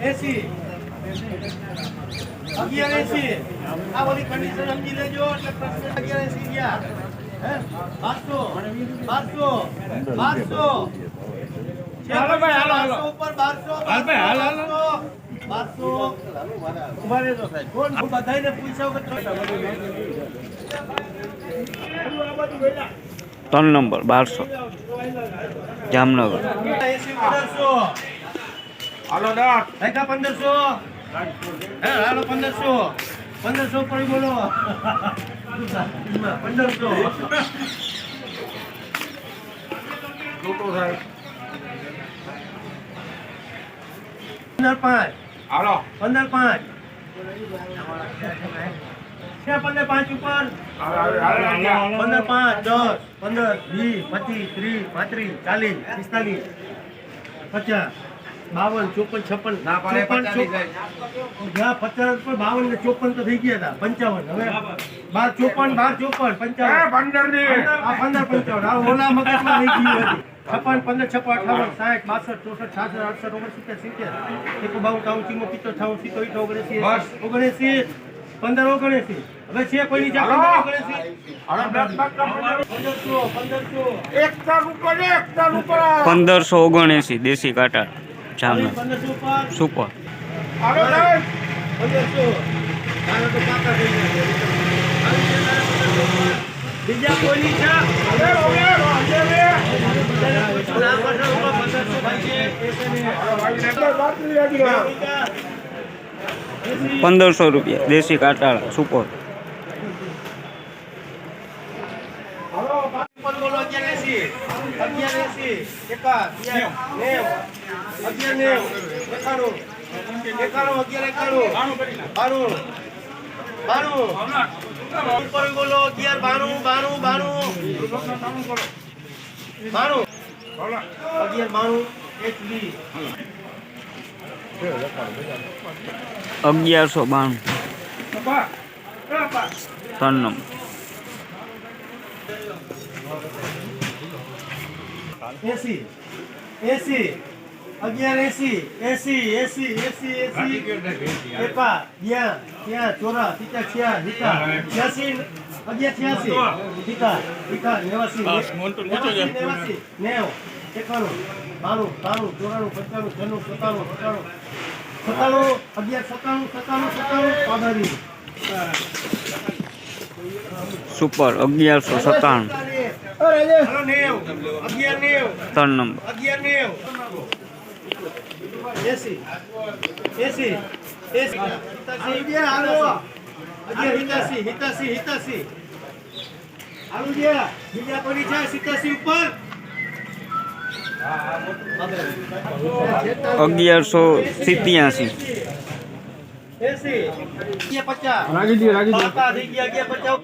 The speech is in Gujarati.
એસી. અગિયાર એસી. આ બધી કન્ડિશન સમજી લેજો એટલે પ્રશ્ન અગિયાર એસી ગયા. હે? બારસો. બારસો. બારસો. ભાઈ, હાલો, હાલો. ઉપર બારસો હાલ ભાઈ, હાલ, હાલ. બારસો ઊભા રહેજો સાહેબ. કોણ? બધાને પૂછ્યા વગર ત્રણ નંબર બારસો. જામનગર. હાલો દસ રેખા પંદરસો. હે હાલો પંદરસો. પંદરસો પર બોલો. પંદરસો. છોટો સાહેબ પંદર પાંચ. હાલો. પંદર પાંચ. પંદર પાંચ ઉપર? પંદર પાંચ દસ પંદર વીસ પચીસ ત્રીસ પાંત્રીસ ચાલીસ પિસ્તાલીસ પચાસ. બાવન ચોપન છપ્પન ચોપન, જ્યાં. પચાસ પર બાવન ને ચોપન તો થઈ ગયા હતા પંચાવન. હવે બાર ચોપન બાર ચોપન પંચાવન. પંદર પંદર પંચાવન. આ ઓલા મગજમાં રહી ગયું હતું. છપ્પન પંદર છપ્પન અઠાવન સાઠ બાસઠ ચોસઠ છાસઠ આઠસઠ ઓગણસિત્તેર સિત્તેર. એક બાવન ત્રાવન ચીમો પિત્તોર અઠાવન સિત્તો ઇઠોતેર, ઓગણસી. ઓગણસી પંદર ઓગણસી. હવે છે કોઈની ઉપર. પંદરસો ઓગણએંસી દેશી કાંટા. જામનગર સુપર પંદરસો બીજા કોઈની છે? રૂપિયા. દેશી કાંટાળા સુપર અગિયાર એસી. અગિયાર એસી. એકા નેવ નેવ અગિયાર નેવ એકાણું. એકાણું અગિયાર એકાણું. બાણું બાણું. ઉપર બોલો અગિયાર બાણું બાણું બાણું. બાણું. અગિયાર બાણું એક બી. અગિયારસો બાણું. ત્રણ નંબર. એસી. એસી. અગિયાર એસી એસી એસી એસી એસી એકા યા ત્યાં ચોરા પિતા છ્યા હિકા છ્યાસી અગિયાર છ્યાસી. હિકા હિકા નેવાસી. નેવાસી નેવ એકાણું બાણું ત્રાણું ચોરાણું પંચાણું છન્નું સત્તાણું સત્તાણું. સત્તાણું અગિયાર સત્તાણું સત્તાણું સત્તાણું સુપર અગિયારસો સત્તાણું. ત્રણ નંબર. અગિયાર નેવ. એસી એસી એસી હિતાસી હિતાસી હિતાસી હાલો ગયા બીજા કોની છે અગિયારસો સિત્યાસી પચાસ રાગી રાગી પચાસ